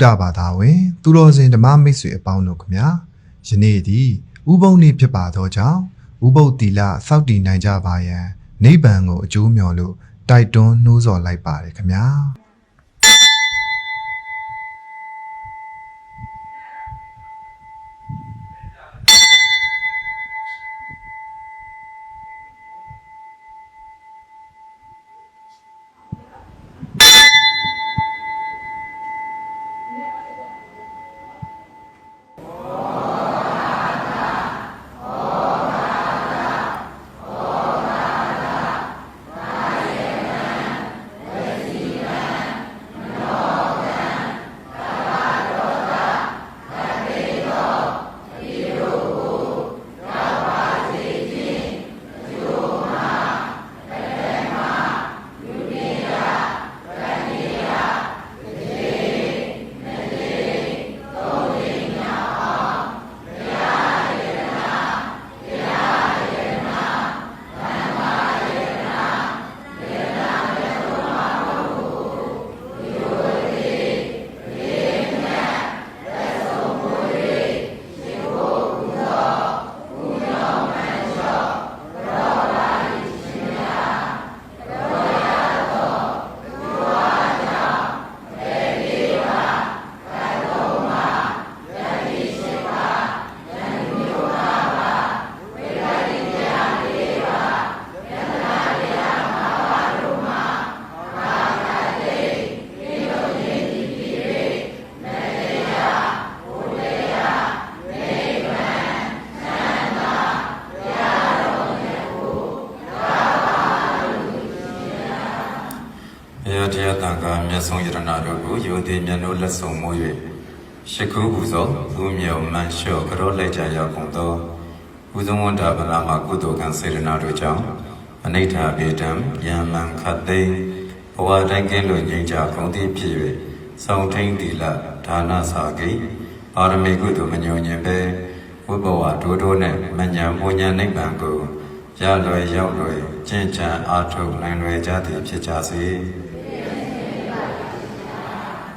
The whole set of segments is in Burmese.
ဒ္ဓဘာသာဝင် သူတော်စင်ဓမ္မမိတ်ဆွေအပေါင်းတို့ခမညာယနေ့သည်ဥပုံနေ့ဖြစ်ပါသောကြောင့်ဥပုပ်တီလစောက်တည်နိုင်ကြပါရန်နိဗ္ဗာန်ကိုအကျိုးမျှော်လို့တိုက်တွန်းနှိုးဆော်လိုက်ပါတယ်ခမညာ တရားတန်ခါမြတ်ဆုံးယရနာတို့ကိုယုံသေးမြတ်တို့လက်ဆောင်မိုး၍ရှ िख ုပူဇော်သူမြော်မန်လျှော့ကြောလိုက်ကြရကုန်သောဥဇုံဝန္တာဗလာမကုသိုလ်ကံစေရနာတို့ကြောင့်အနိဋ္ဌဘေဒံယံမံခတ်သိမ်းဘဝတိုင်းကင်းလို့ငြိမ်းချကုန်သည့်ဖြစ်၍စောင့်ထိန်တီလဒါနစာကိပါရမီကုသိုလ်မညွန်ညင်ပဲဝိဘဝဒိုးဒိုးနဲ့မညာမွညာနိဗ္ဗာန်ကိုရလွယ်ရောက်လွယ်ကျင့်ကြံအားထုတ်နိုင်လွယ်ကြသည်ဖြစ်ကြစေ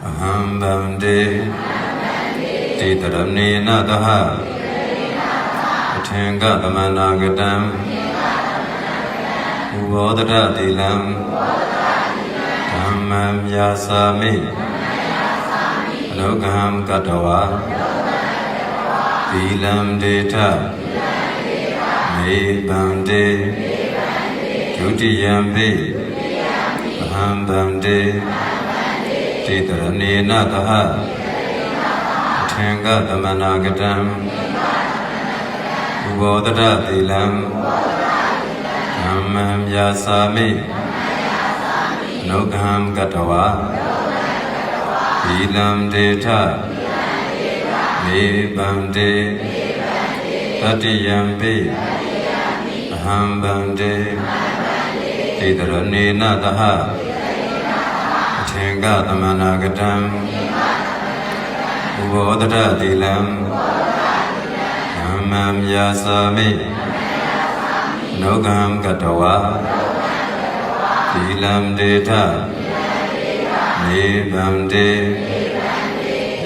အဟံဗန္တိတိတရဏေနတဟအထင်ကသမန္နာကတံဥဘောဒရတိလံဓမ္မံမြာစာမိအလောကံကတဝါသီလံဒေထမေဗန္တိဒုတိယံပိအဟံဗန္တိ တိတရဏေနတဟအထင်္ဂသမနာကတံဥဘောဒရတိလံဓမ္မံမြာစာမိအနုကံကတဝါသီလံဒေထမေဗန္တေတတိယံပိအဟံဗန္တေတိတရဏေနတဟအထ င်ကသမနာကတံဥဘောဒရတိလံဓမ္မံမြာစာမိနောကံကတဝါသီလံဒေထမေဗံတေ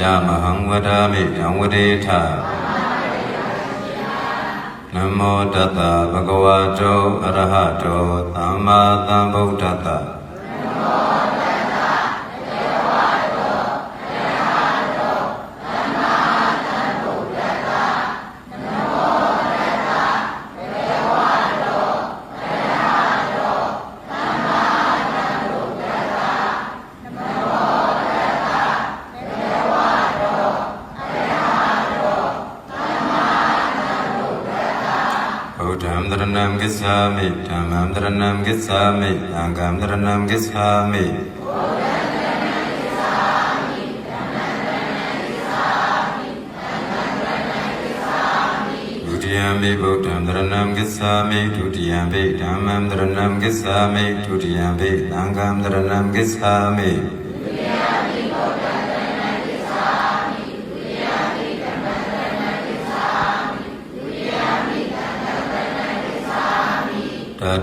ယမဟံဝဒာမိယံဝဒေထနမောတတ္တဗဂဝတောအရဟတောသမ္မာသမ္ဗုဒ္ဓတ္တ ဗုဒ္ဓံတရဏံဂစ္ဆာမိဓမ္မံတရဏံဂစ္ဆာမိသံ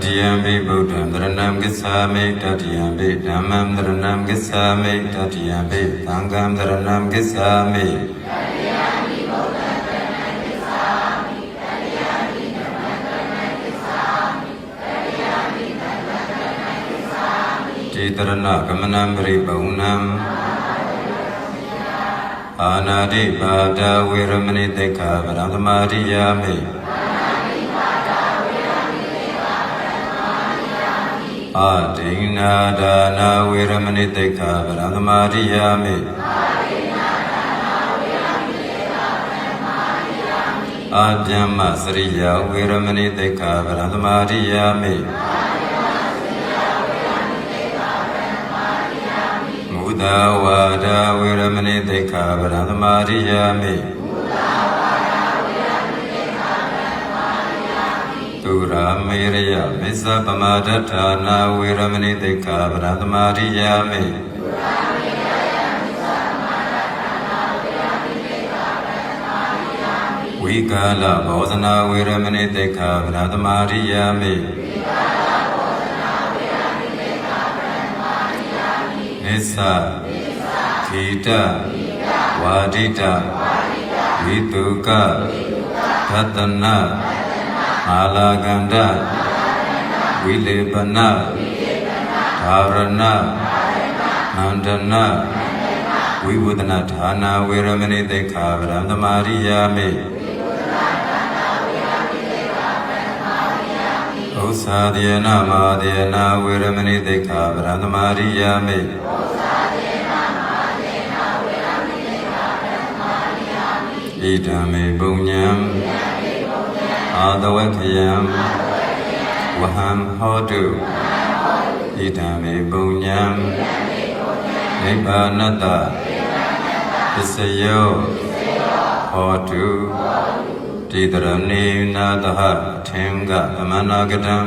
တရဏံဂစ္ဆာမိဒုတိယံမိဗုဒ္ဓံတရဏံဂစ္ဆာမိဒုတိယံမိဓမ္မံတရဏံဂစ္ဆာမိဒုတိယံမိသံဃံတရဏံဂစ္ဆာမိတတိယံပိဗုဒ္ဓံတရဏံဂစ္ဆာမိတတိယံပိဓမ္မံတရဏံဂစ္ဆာမိတတိယံပိသံ ဃံတရဏံဂစ္ဆာမိတိတရဏဂမနံပရိပုံဏံအာနာတိပါဒဝေရမဏိတေခာဗရံသမာရိယာမိအာဒိဏာဒါနာဝေရမဏိတေခာဗရံသမာရိယာမိအာပြမ္မစရိယဝေရမဏိတေခာဗရံသမာရိယာမိ မုဒဝါဒဝေရမဏိတေခာဗရံသမာရိယာမိသူရာမေရယမစ္ဆပမာဒဋ္ဌာနာဝေရမဏိတေခာဗရံသမာရိယာမိဝိကာလဘောဇနာဝေရမဏိတေခာဗရံသမာရိယာမိနိစ္စဂီတဝါဒိတဝိတုကသတ္တနာ အာလာကန္တဝိလေပနဓာရဏနန္ဒနာဝိဝဒနာဌာနာဝေရမဏိတေခာဗရံသမာရိယာမိဥ္စာဒေနမာဒေနဝေရမဏိတေခာဗရံသမာရိယာမိဣဒံမေပုညံ အာတဝခယံဝဟံဟောတုဣဒံမေပုညံနိဗ္ဗာနတ္တပစ္စယောဟောတုတိတရဏေနာတဟအထင်္ဂသမနာကတံ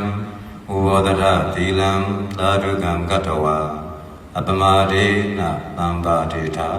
ဥဝဒရသီလံသာဓုကံကတ္တဝါအပမဒေနသံပါဒေတာ